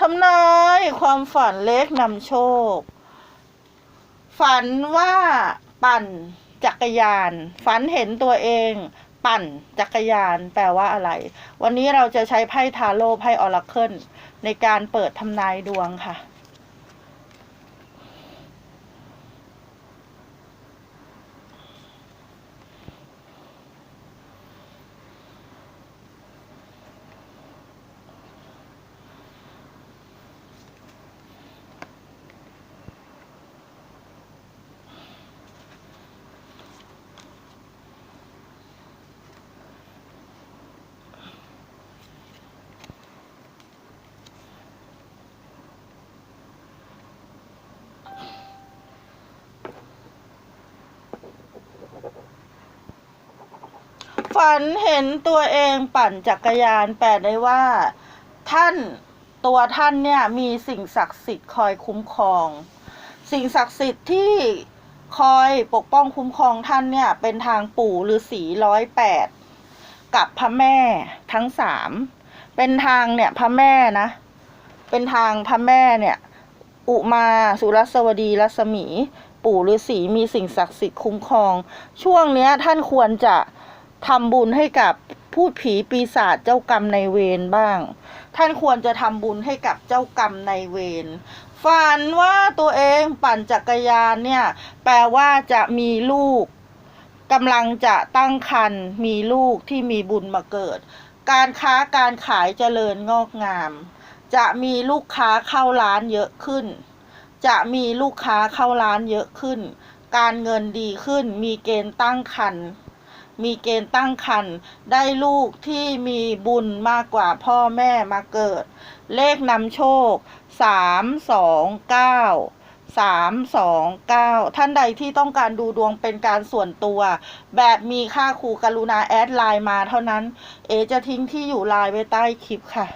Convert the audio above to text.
ทำนายความฝันเล็กนำโชค ฝันว่าปั่นจักรยาน ฝันเห็นตัวเอง ปั่นจักรยานแปลว่าอะไร วันนี้เราจะใช้ไพ่ทาโร่ไพ่ออราเคิลในการเปิดทำนายดวงค่ะ ฝันเห็นตัวเองปั่นจักรยานแปลได้ว่า ท่านตัวท่านเนี่ยมีสิ่งศักดิ์สิทธิ์คอยคุ้มครอง สิ่งศักดิ์สิทธิ์ที่คอยปกป้องคุ้มครองท่านเนี่ย เป็นทางปู่ฤาษีร้อยแปดกับพระแม่ทั้งสามเป็นทางเนี่ยพระแม่นะ เป็นทางพระแม่เนี่ย อุมาสุรสวดีรัศมี ปู่ฤาษีมีสิ่งศักดิ์สิทธิ์คุ้มครอง ช่วงเนี้ยท่านควรจะ ทำบุญให้กับพูดผีปีศาจเจ้ากรรมในเวรบ้าง ท่านควรจะทำบุญให้กับเจ้ากรรมในเวรฝันว่าตัวเองปั่นจักรยานเนี่ย แปลว่าจะมีลูกกำลังจะตั้งครรภ์มีลูกที่มีบุญมาเกิด การค้าการขายเจริญงอกงาม จะมีลูกค้าเข้าร้านเยอะขึ้น จะมีลูกค้าเข้าร้านเยอะขึ้น การเงินดีขึ้น มีเกณฑ์ตั้งครรภ์ มีเกณฑ์ตั้งครรภ์ได้ลูกที่มีบุญมากกว่าพ่อแม่มาเกิด เลขนำโชคสามสองเก้าสามสองเก้าท่านใดที่ต้องการดูดวงเป็นการส่วนตัว แบบมีค่าครูกรุณาแอดไลน์มาเท่านั้น เอจะทิ้งที่อยู่ไลน์ไว้ใต้คลิปค่ะ